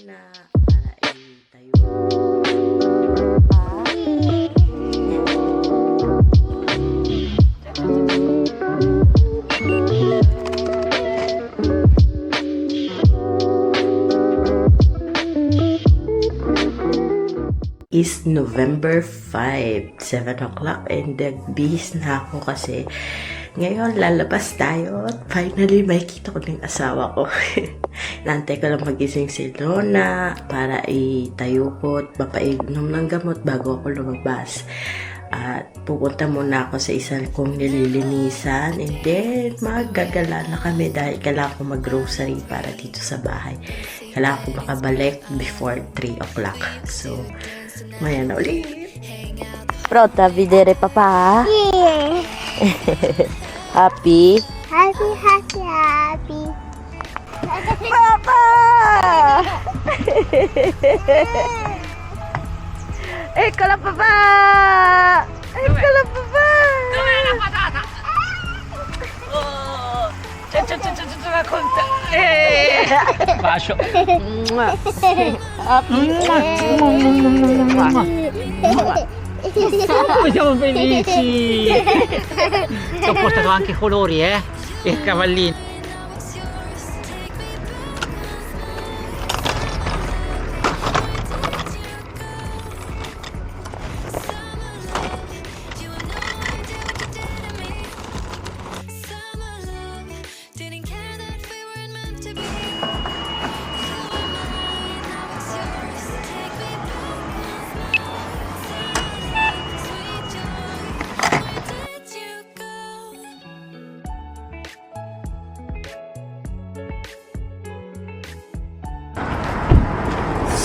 Nona para itayo. is November 5, 7 o'clock and nagbihis na ako kasi ngayon lalabas tayo at finally makikita ko na yung asawa ko. Nantay ko lang magising si Lona para itayo ko at mapainom ng gamot bago ako lumabas. At pupunta muna ako sa isang kong nililinisan and then magagala na kami dahil kailangan ko mag-grocery para dito sa bahay. Kailangan ko makabalik before 3 o'clock. So, maya na ulit. Pronta a vedere papà? Yeah. Happy? Happy, happy, happy. Papa! Eccola papà! Eccola papà! Dov'è la patata? Oh, c'è, c'è, c'è, c'è, c'è la conta. Eh. Bacio. Mua. Siamo felici. Ti ho portato anche colori, eh? E il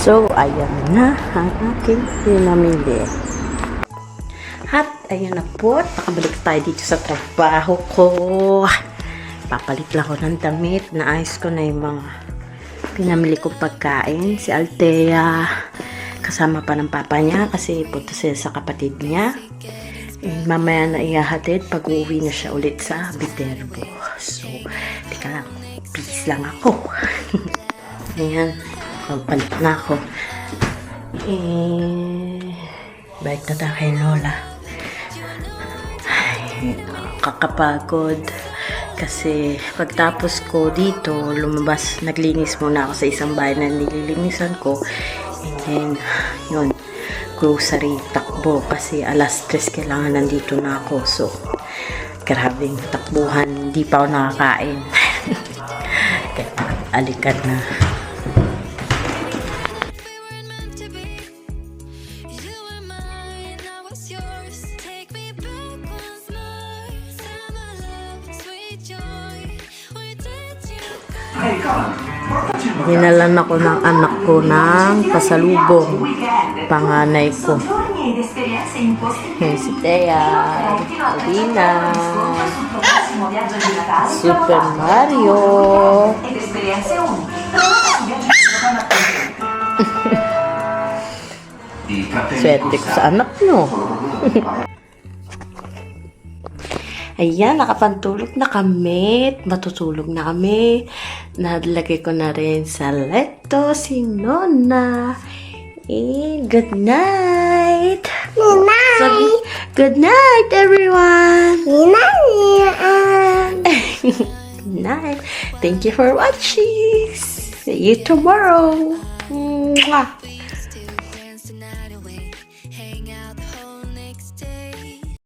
So, ayan na ang aking pinamili. At ayan na po, nakabalik tayo dito sa trabaho ko. Papalit lang ako ng damit. Naayos ko na yung mga pinamili kong pagkain. Si Altea, kasama pa ng papa niya kasi punta sila sa kapatid niya. Eh, mamaya na ihahatid pag uuwi na siya ulit sa Viterbo. So, teka lang, peace lang ako. Ayan, papalit na ako. Eh, balik na tayo kay Lola. Ay, kakapagod. Kasi pagtapos ko dito, lumabas, naglinis muna ako sa isang bahay na nililinisan ko. And then, yun, grocery, takbo. Kasi alas 3 kailangan nandito na ako. So, grabing takbuhan. Hindi pa ako nakakain. Kaya, alikan na. Dinalan ako ng anak ko ng pasalubong. Panganay ko. Si Thea, Alina, Super Mario. Swerte ko sa anak nyo. Ayan, nakapantulog na kami. Matutulog na kami. Nalagay ko na rin sa leto si Nona. Eh, good night. Good night. Sabi, good night, everyone. Good night. good night. Thank you for watching. See you tomorrow. Mwah.